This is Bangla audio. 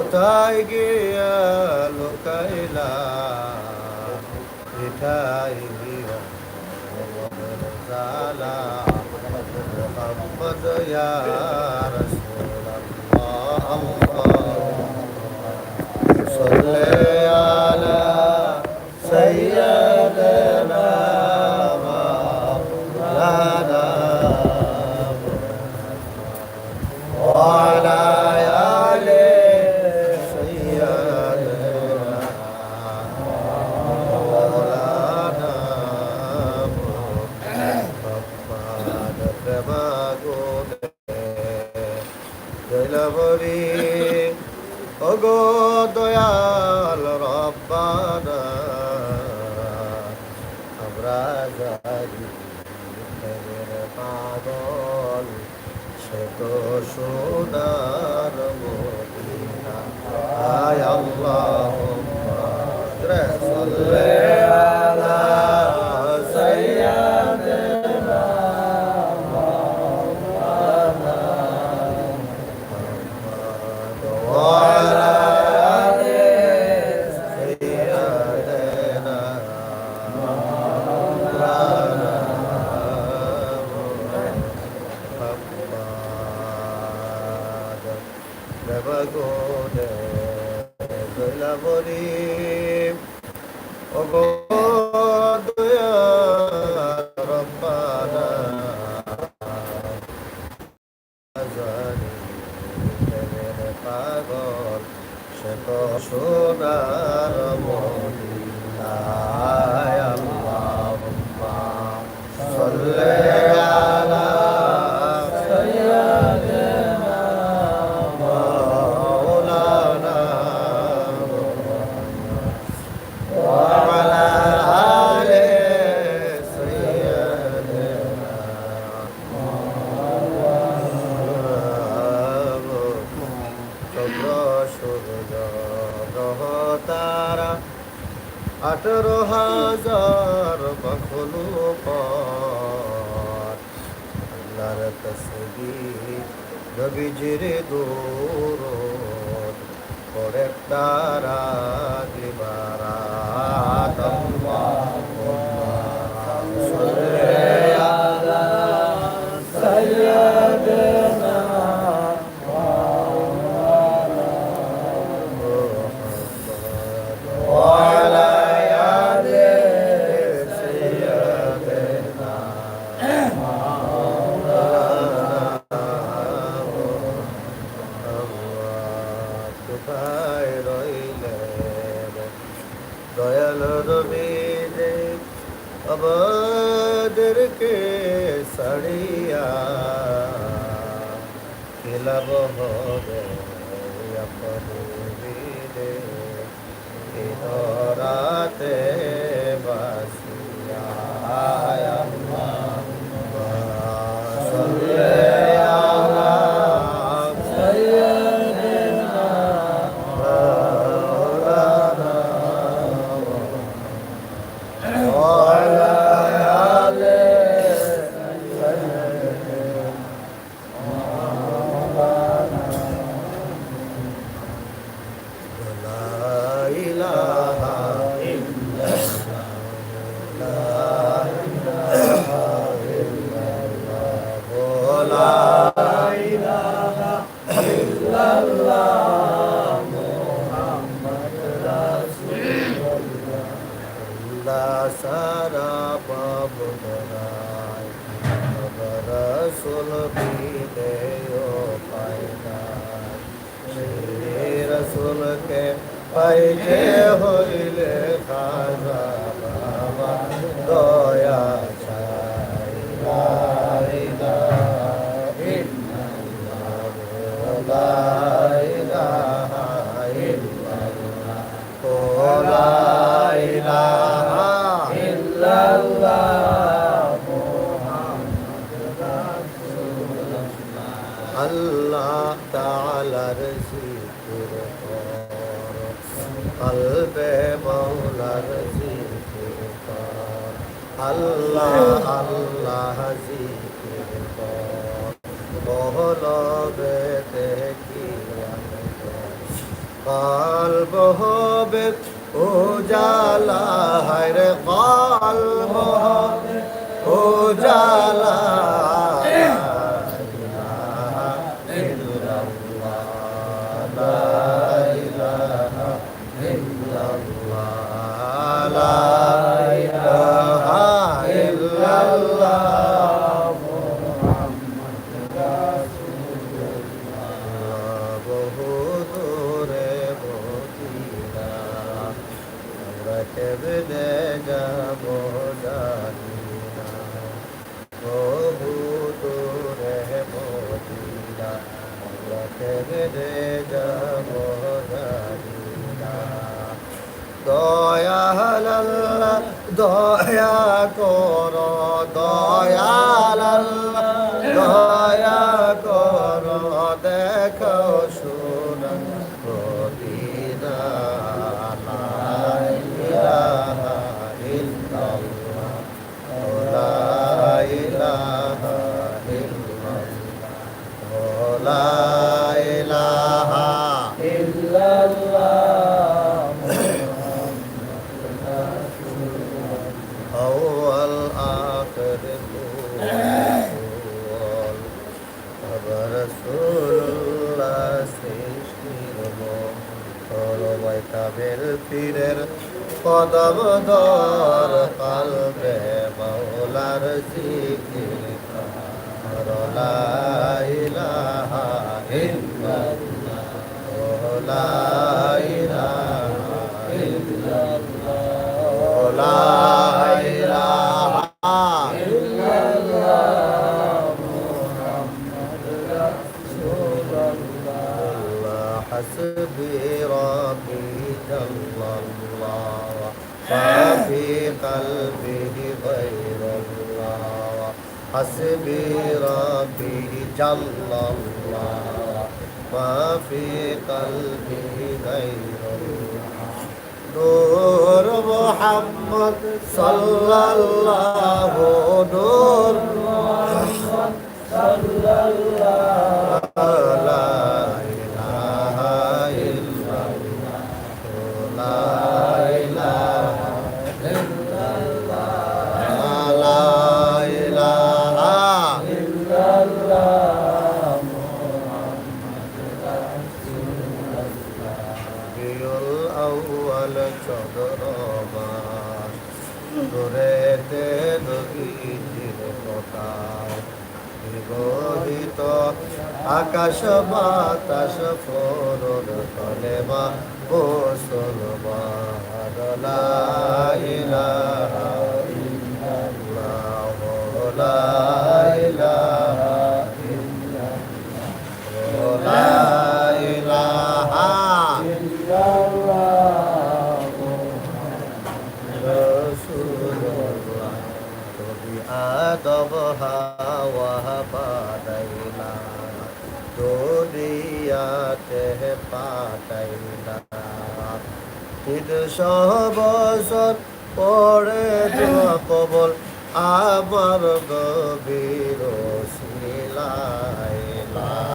কোথায় গিয়া লোকাইলা? এটাই জালা মোহাম্মদ ইয়া রাসূলুল্লাহ। সাল্লি জানি প্রেমের পাগল সে তো সোনার মদিনা। আয় দেবগোদে দৈলাবরী ওগো দয়া রব্বানা জানি পাগল সে তো সোনার মদিনায় তারা আঠারো হাজার মখলু আল্লাহর তসবি নবীজির দূর পরে তারা দিবারাত আমাদেরকে সাড়িয়া খেলাব হবে রাতে বাসিয়া সারা পাবনায় রসুল সেই রসুলকে পাইলে হইলে খাজা কলবে মৌলার জিকির কর। আল্লাহ আল্লাহ জিকির কর। ও কহলবে দেখি কলব হবে উজালা হায় রে কলব হবে উজালা দয়া কর দয়াল দয়া কর দেখো শুন মদিনা কাবের পীরের কদম দর কালবে মৌলার জিকির। লা ইলাহা ইল্লাল্লাহ লা الله ما في قلبي غير الله حسبي ربي جل الله ما في قلبي غير الله نور محمد صلى الله نور محمد صلى الله আকাশ বাতাস ফরদ তলে মা মুসলমান ইল্লাল্লাহ লা ইলাহা দিয়াতে না তিনশো বছর পরে কবল আমার গভীর শিলা